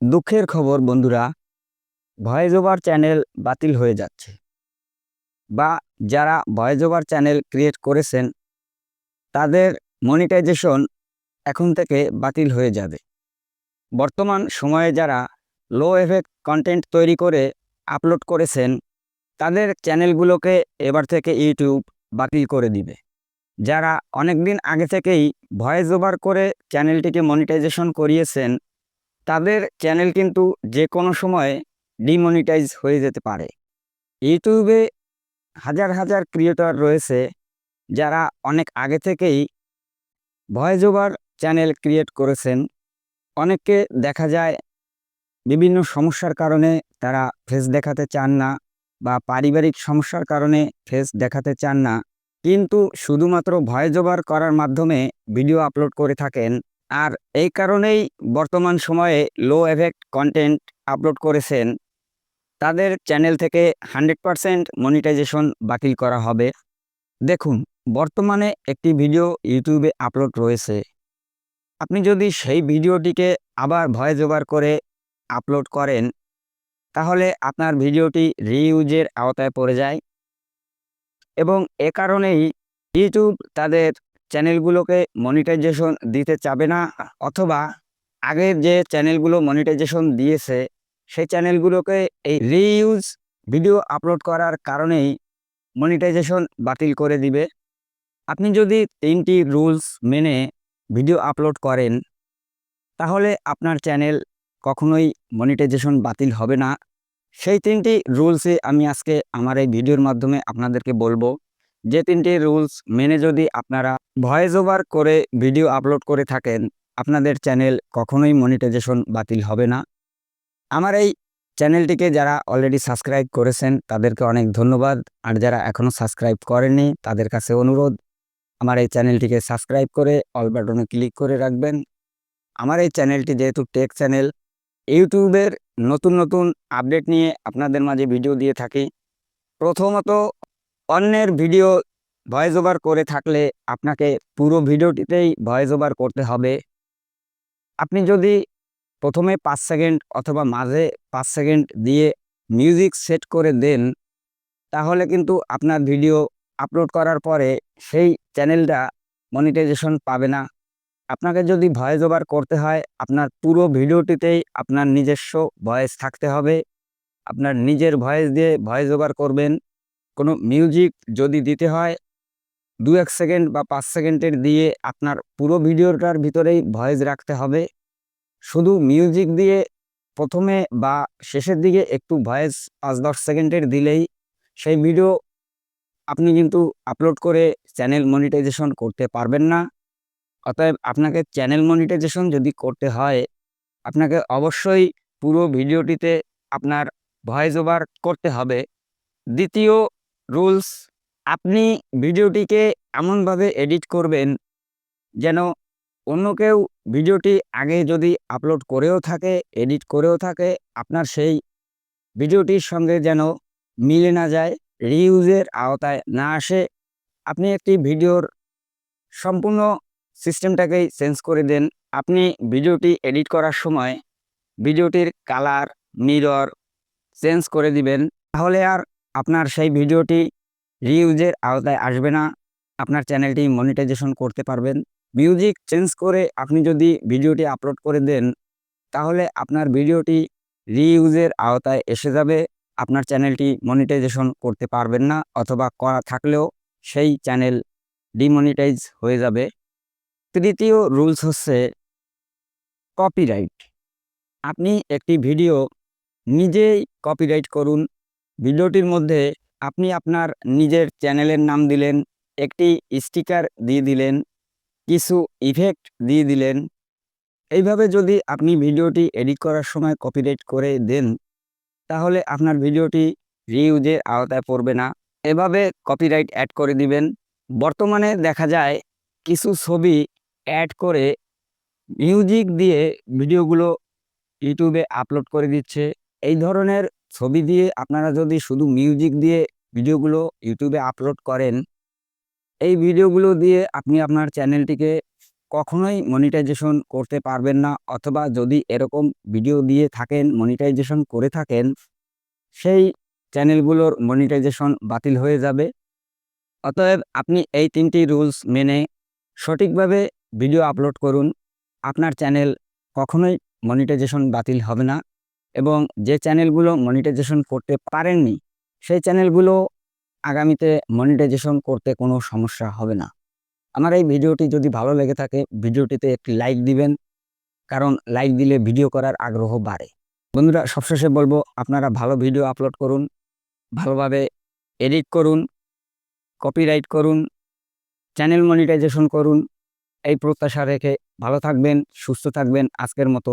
দুঃখের খবর, বন্ধুরা ভয়েস ওভার চ্যানেল বাতিল হয়ে যাচ্ছে। বা যারা ভয়েস ওভার চ্যানেল ক্রিয়েট করেছেন, তাদের মনিটাইজেশন এখন থেকে বাতিল হয়ে যাবে। বর্তমান সময়ে যারা লো এফেক্ট কন্টেন্ট তৈরি করে আপলোড করেছেন, তাদের চ্যানেলগুলোকে এবার থেকে ইউটিউব বাতিল করে দিবে। যারা অনেক দিন আগে থেকেই ভয়েস ওভার করে চ্যানেলটিকে মনিটাইজেশন করিয়েছেন তাদের চ্যানেল কিন্তু যে কোনো সময় ডিমনিটাইজ হয়ে যেতে পারে। ইউটিউবে হাজার হাজার ক্রিয়েটর রয়েছে যারা অনেক আগে থেকেই ভয়েস ওভার চ্যানেল ক্রিয়েট করেছেন। অনেককে দেখা যায় বিভিন্ন সমস্যার কারণে তারা ফেস দেখাতে চান না বা পারিবারিক সমস্যার কারণে ফেস দেখাতে চান না। কিন্তু শুধুমাত্র ভয়েস ওভার করার মাধ্যমে ভিডিও আপলোড করে থাকেন। আর এই কারণেই বর্তমান সময়ে লো এফেক্ট কন্টেন্ট আপলোড করেছেন। তাদের চ্যানেল থেকে হান্ড্রেড পারসেন্ট মনিটাইজেশন বাতিল করা হবে। দেখুন, বর্তমানে একটি ভিডিও ইউটিউবে আপলোড রয়েছে। আপনি যদি সেই ভিডিওটিকে আবার ভয়েস ওভার করে আপলোড করেন, তাহলে আপনার ভিডিওটি রিইউজের আওতায় পড়ে যায়। এবং এ কারণেই ইউটিউব তাদের চ্যানেলগুলোকে মনিটাইজেশন দিতে চাবে না, অথবা আগের যে চ্যানেলগুলো মনিটাইজেশন দিয়েছে, সেই চ্যানেলগুলোকে এই রিইউজ ভিডিও আপলোড করার কারণেই মনিটাইজেশন বাতিল করে দিবে। আপনি যদি তিনটি রুলস মেনে ভিডিও আপলোড করেন, তাহলে আপনার চ্যানেল কখনোই মনিটাইজেশন বাতিল হবে না। সেই তিনটি রুলসে আমি আজকে আমার এই ভিডিওর মাধ্যমে আপনাদেরকে বলব। যে তিনটি রুলস মেনে যদি আপনারা ভয়েস ওভার করে ভিডিও আপলোড করে থাকেন, আপনাদের চ্যানেল কখনোই মনিটাইজেশন বাতিল হবে না। আমার এই চ্যানেলটিকে যারা অলরেডি সাবস্ক্রাইব করেছেন, তাদেরকে অনেক ধন্যবাদ। আর যারা এখনও সাবস্ক্রাইব করেননি, তাদের কাছে অনুরোধ, আমার এই চ্যানেলটিকে সাবস্ক্রাইব করে অল বাটনে ক্লিক করে রাখবেন। আমার এই চ্যানেলটি যেহেতু টেক চ্যানেল, ইউটিউবের নতুন নতুন আপডেট নিয়ে আপনাদের মাঝে ভিডিও দিয়ে থাকি। প্রথমত, অন্যের ভিডিও ভয়েস ওভার করে থাকলে আপনাকে পুরো ভিডিওটিতেই ভয়েস ওভার করতে হবে। আপনি যদি প্রথমে পাঁচ সেকেন্ড অথবা মাঝে পাঁচ সেকেন্ড দিয়ে মিউজিক সেট করে দেন, তাহলে কিন্তু আপনার ভিডিও আপলোড করার পরে সেই চ্যানেলটা মনিটাইজেশন পাবে না। আপনাকে যদি ভয়েস ওভার করতে হয়, আপনার পুরো ভিডিওটিতেই আপনার নিজস্ব ভয়েস থাকতে হবে। আপনার নিজের ভয়েস দিয়ে ভয়েস ওভার করবেন। কোনো মিউজিক যদি দিতে হয় দু এক সেকেন্ড বা পাঁচ সেকেন্ডের দিয়ে আপনার পুরো ভিডিওটার ভিতরেই ভয়েস রাখতে হবে। শুধু মিউজিক দিয়ে প্রথমে বা শেষের দিকে একটু ভয়েস পাঁচ দশ সেকেন্ডের দিলেই সেই ভিডিও আপনি কিন্তু আপলোড করে চ্যানেল মনিটাইজেশন করতে পারবেন না। অতএব আপনাকে চ্যানেল মনিটাইজেশন যদি করতে হয়, আপনাকে অবশ্যই পুরো ভিডিওটিতে আপনার ভয়েস ওভার করতে হবে। দ্বিতীয় রুলস আপনি ভিডিওটিকে এমনভাবে এডিট করবেন যেন অন্য কেউ ভিডিওটি আগে যদি আপলোড করেও থাকে, এডিট করেও থাকে, আপনার সেই ভিডিওটির সঙ্গে যেন মিলে না যায়, রিউজের আওতায় না আসে। আপনি একটি ভিডিওর সম্পূর্ণ সিস্টেমটাকেই চেঞ্জ করে দেন। আপনি ভিডিওটি এডিট করার সময় ভিডিওটির কালার, মিরর চেঞ্জ করে দিবেন। তাহলে আর আপনার সেই ভিডিওটি রিউজের আওতায় আসবে না। আপনার চ্যানেলটি মনিটাইজেশন করতে পারবেন। মিউজিক চেঞ্জ করে আপনি যদি ভিডিওটি আপলোড করে দেন, তাহলে আপনার ভিডিওটি রিউজের আওতায় এসে যাবে। আপনার চ্যানেলটি মনিটাইজেশন করতে পারবেন না অথবা করা থাকলেও সেই চ্যানেল ডিমনিটাইজ হয়ে যাবে। তৃতীয় রুলস হচ্ছে কপিরাইট আপনি একটি ভিডিও নিজেই কপিরাইট করুন। ভিডিওটির মধ্যে আপনি আপনার নিজের চ্যানেলের নাম দিলেন, একটি স্টিকার দিয়ে দিলেন, কিছু ইফেক্ট দিয়ে দিলেন। এইভাবে যদি আপনি ভিডিওটি এডিট করার সময় কপিরাইট করে দেন, তাহলে আপনার ভিডিওটি রিউজের আওতায় পড়বে না। এভাবে কপিরাইট অ্যাড করে দিবেন। বর্তমানে দেখা যায় কিছু ছবি অ্যাড করে মিউজিক দিয়ে ভিডিওগুলো ইউটিউবে আপলোড করে দিচ্ছে। এই ধরনের ছবি দিয়ে আপনারা যদি শুধু মিউজিক দিয়ে ভিডিওগুলো ইউটিউবে আপলোড করেন, এই ভিডিওগুলো দিয়ে আপনি আপনার চ্যানেলটিকে কখনোই মনিটাইজেশন করতে পারবেন না অথবা যদি এরকম ভিডিও দিয়ে থাকেন মনিটাইজেশন করে থাকেন, সেই চ্যানেলগুলোর মনিটাইজেশন বাতিল হয়ে যাবে। অতএব আপনি এই তিনটি রুলস মেনে সঠিকভাবে ভিডিও আপলোড করুন। আপনার চ্যানেল কখনোই মনিটাইজেশন বাতিল হবে না। এবং যে চ্যানেলগুলো মনিটাইজেশন করতে পারেননি, সেই চ্যানেলগুলো আগামীতে মনিটাইজেশন করতে কোনো সমস্যা হবে না। আমার এই ভিডিওটি যদি ভালো লেগে থাকে, ভিডিওটিতে একটি লাইক দিবেন, কারণ লাইক দিলে ভিডিও করার আগ্রহ বাড়ে। বন্ধুরা, সবশেষে বলব, আপনারা ভালো ভিডিও আপলোড করুন, ভালোভাবে এডিট করুন কপিরাইট করুন চ্যানেল মনিটাইজেশন করুন। এই প্রত্যাশা রেখে ভালো থাকবেন, সুস্থ থাকবেন, আজকের মতো।